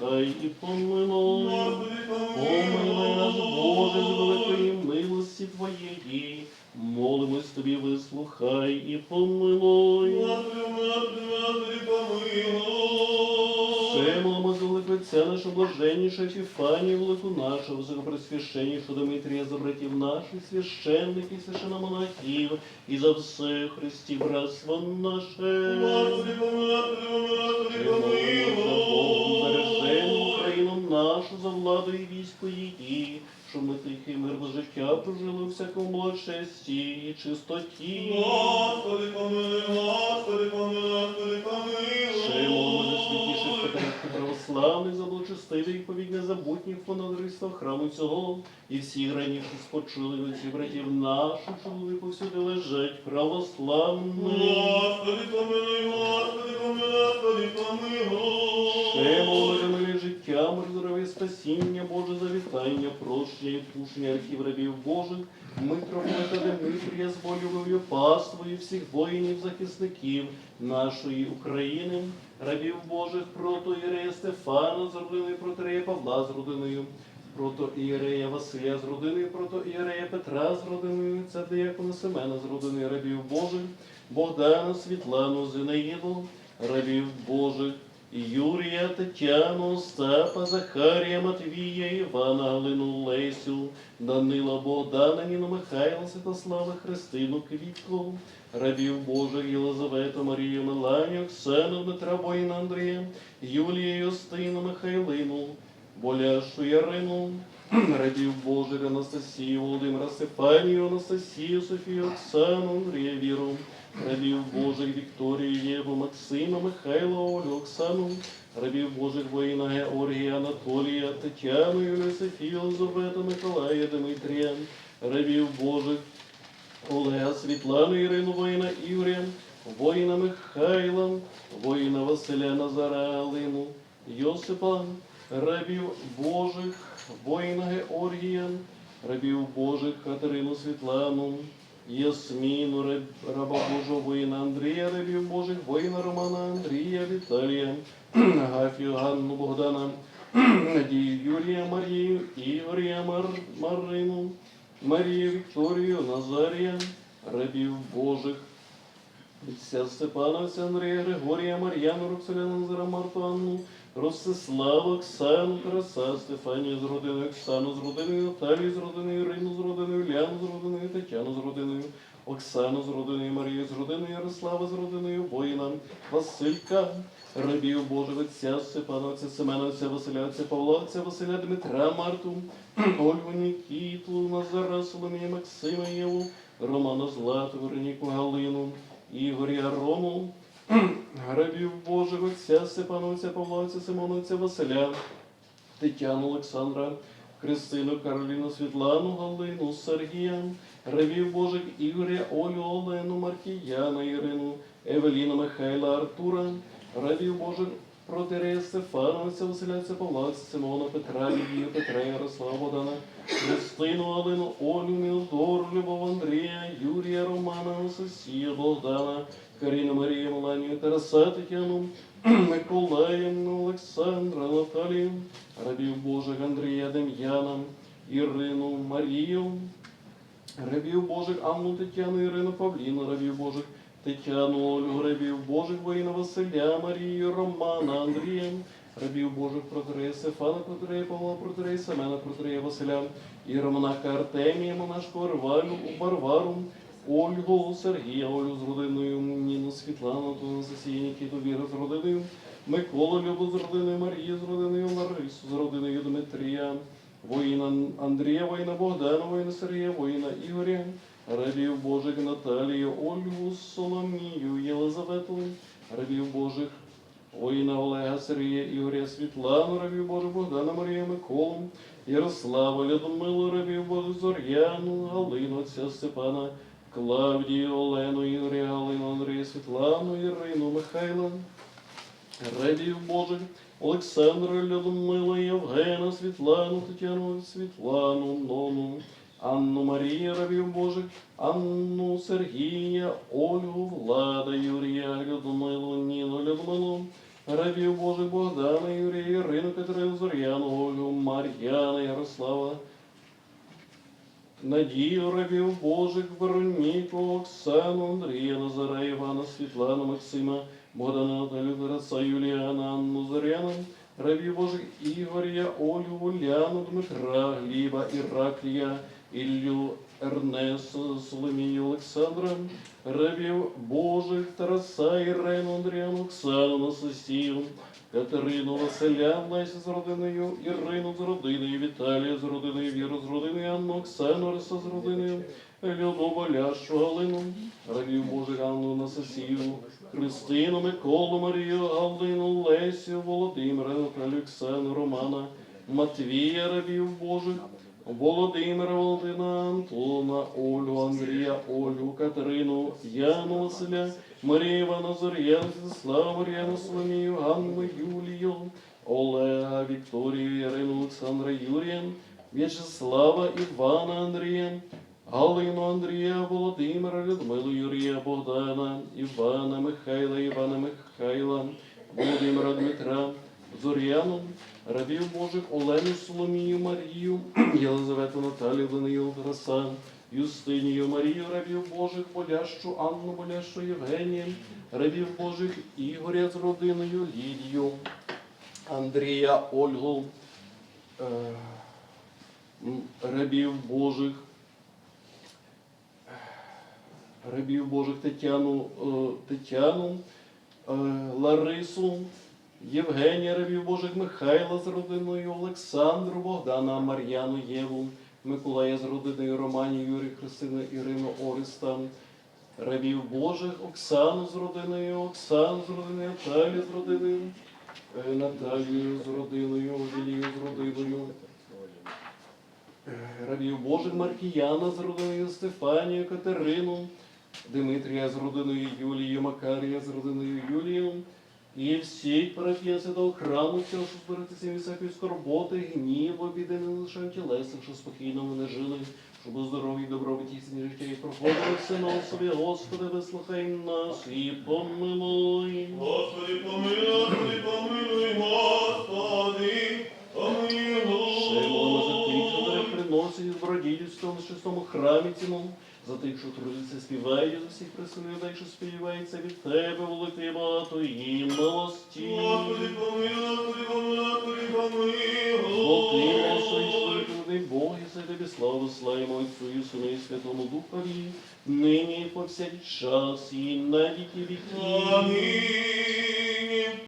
вислухай і помилуй. Помилуй нас, Боже, з великої милості Твоєї. Молимось Тобі, вислухай і помилуй. Господи, Господи, Господи, помилуй. Отця нашого блаженніша Епіфанію, велику нашу, високопресвященнішу Дмитрія, за братів наших, священників, священномонахів, і за все Христі братство наше. Господи, помилуй, помилуй. Бережемо Україну нашу за владу і військо її, щоб ми тихе і мирне життя прожили у всякому благочесті і чистоті. Господи, помилуй, Господи, помилуй, Господи, помилуй. Святіших заблочестивий, повік незабутніх понадриства храму цього, і всі раніше спочили оці братів наших, що були повсюди лежать православних. Господи, помилуй, Господи, помилуй, Господи, помилуй. Ще миле життя, мир, здоров'я, спасіння, Боже, завітання, прощення і пушення архів рабів Божих, митрополита Дмитрія з волюбою паствою всіх воїнів, захисників нашої України, рабів Божих, прото Ірея Стефана з родиною, протирея Павла з родиною, прото Іерея Василя з родиною, прото Іерея Петра з родиною, це диякона Семена з родиною рабів Божих, Богдана, Світлану, Зинаїду, рабів Божих, Юрія, Тетяну, Остапа, Захарія, Матвія, Івана, Галину, Лесю, Данила, Богдана, Ніну, Михайла, Святослава, Христину, Квітку, рабів Божих, Єлизавету, Марію, Меланію, Оксану, Дмитра, Воїна, Андрія, Юлія, Юстину, Михайлину, Боляшу, Ярину, рабів Божих, Анастасію, Володимира, Стефанію, Анастасію, Софію, Оксану, Андрія, Віру, рабів Божих Вікторію, Єву, Максима, Михайла, Олю, Оксану, рабів Божих воїна Георгія, Анатолія, Тетяну, Юлію, Софію, Елизавету, Миколая, Дмитрія, рабів Божих Олега, Світлану, Ірину, воїна Ігоря, воїна Михайла, воїна Василя Назара, Галину, Йосипа, рабів Божих, воїна Георгія, рабів Божих Катерину Світлану, Ясміну, раба Божого воїна Андрія, рабів Божих, воїна Романа Андрія, Віталія, Гафію, Ганну, Богдана, Надію, Юрія, Марію, Ігоря, Мар, Марину, Марію, Вікторію, Назарія, рабів Божих, Отця Степана, отця Андрія, Григорія, Мар'яну, Роксоляну, Назара, Марту, Анну, Ростиславу, Оксану, Тараса, Стефанію з родиною, Оксану з родиною, Наталію з родиною, Ірину з родиною, Ляну з родиною, Тетяну з родиною, Оксану з родиною, Марію з родиною, Ярослава з родиною, воїна, Василька, рабів Божих, отця Степана, отця Семена, отця Василя, отця Павла, отця Василя, Дмитра, Марту, Ольгу, Нікіту, Назара, Соломія, Максима, Єву, Романа Злату, Вероніку, Галину, Ігоря, Рому, Грабів Божих, отця Степана, Павловця, отця Василя, Тетяну, Олександра, Кристину, Кароліну, Світлану, Галину, Сергія, Грабів Божих, Ігоря, Олю, Олену, Маркіяна, Ірину, Евеліна, Михайла, Артура, Грабів Божих, Протирея Стефана, Василя, Павла, Симона, Петра, Лідію, Петра, Ярослава, Богдана, Христину, Алину, Олю, Мілдору, Любов, Андрія, Юрія, Романа, Анастасія, Богдана, Каріну, Марію, Меланію, Тараса, Тетяну, Миколая, Олександра, Наталію, рабів Божих, Андрія, Дем'яна, Ірину, Марію, рабів Божих, Анну, Тетяну, Ірину, Павліну, рабів Божих, Тетяну, Ольгу, рабів Божих, воїна Василя, Марію, Романа, Андрія, рабів Божих, протирея Стефана, протирея Павла, протирея Семена, протирея Василя, і Романака Артемія, монашку Рвалю, Варвару, Ольгу, Сергія, Олю з родиною, Ніну, Світлану, Тону, Засію, Нікіту, Віру з родиною, Миколу, Любу з родиною, Марію з родиною, Ларису з родиною, Дмитрія, воїна Андрія, воїна Богдана, воїна Сергія, воїна Ігоря, рабів Божих Наталію, Ольгу, Соломію, Єлизавету, рабів Божих, воїна Олега, Сергія, Ігоря, Світлану, рабів Божих, Богдана, Марія, Миколу, Ярослава, Людмилу, рабів Божих, Зор'яну, Галину, отця Степана, Клавдію, Олену, Ігоря, Галину, Андрія, Світлану, Ірину, Михайла, рабів Божих, Олександра, Людмила, Євгена, Світлану, Тетяну, Світлану, Нону, Анну Марію, рабів Божих, Анну Сергія, Ольгу, Влада, Юрія, Людмилу, Ніну, Людмилу, рабів Божих Богдана, Юрія, Ірину, Катерину, Зоряну, Ольгу, Мар'яна, Ярослава, Надію рабів Божих, Вероніку, Оксану, Андрія, Назара, Івана, Світлану, Максима, Богдана, Наталю, Тараса, Юліана, Анну, Зоряну, рабів Божих Ігоря, Олю, Уляну, Дмитра, Гліба, Іраклія, Іллю, Ернеста, Соломію, Олександра, рабів Божих Тараса, Ірину, Андріану, Оксану, Анастасію, Катерину, Василя, Лесі з родиною, Ірину з родиною, Віталія з родиною, Віру з родиною, Анну, Оксану, Риса з родиною, Люду, Болящу, Галину, рабів Божих, Анну, Анастасію, Христину, Миколу, Марію, Галину, Лесю, Володимира, Оксану, Романа, Матвія, рабів Божих, Володимира, Володина, Антона, Олю, Андрія, Олю, Катерину, Яну, Василя, Марію, Івана, Зор'яну, Святослава, Мар'яну, Соломію, Ганну, Юлію, Олега, Вікторію, Ірину, Олександра, Юрія, В'ячеслава, Івана, Андрія, Галину, Андрія, Володимира, Людмилу, Юрія, Богдана, Івана, Михайла, Івана, Михайла, Володимира, Дмитра, Зор'яну, рабів Божих, Олену, Соломію, Марію, Єлизавету, Наталію, Даниїл, Тараса, Юстинію, Марію, рабів Божих, Болящу, Анну, Болящу, Євгенія, рабів Божих, Ігоря з родиною, Лідію, Андрія, Ольгу, е, рабів Божих, рабів Божих Тетяну, е, Тетяну, е, Ларису, Євгенія рабів Божих Михайла з родиною, Олександру, Богдана, Мар'яну, Єву, Миколая з родиною, Романі, Юрій, Христину, Ірину, Ориста, рабів Божих, Оксану з родиною, Оксану з родиною, Наталію з родиною, е, Наталію з родиною, Лілію з родиною. Е, Рабів Божих Маркіяна з родиною Стефанію, Катерину, Димитрія з родиною Юлією, Макарія з родиною Юлією, і всі парафія святого храму, цього, що зберетися від всякої скорботи, гніву, біди не лише тілесних, що спокійно вони жили, щоб у здоров'ї, добробуті, істинні життя і проходили все на собі, Господи, вислухай нас і помилуй. Господи, помилуй, Господи, помилуй, Господи, Ще молимо за тих, що помилуй. дари приносять в чистому храмі цьому, за тих, що трудяться, співають, за всіх присилів, дай, що співається від Тебе, великий багато і милості. Господи, помилуй, Господи, помилуй, Господи, помилуй. Господи, трудний Бог, і за Тобі славу, славимо Отцю і Сину і Святому Духові, нині і повсякчас і на віки. Амінь.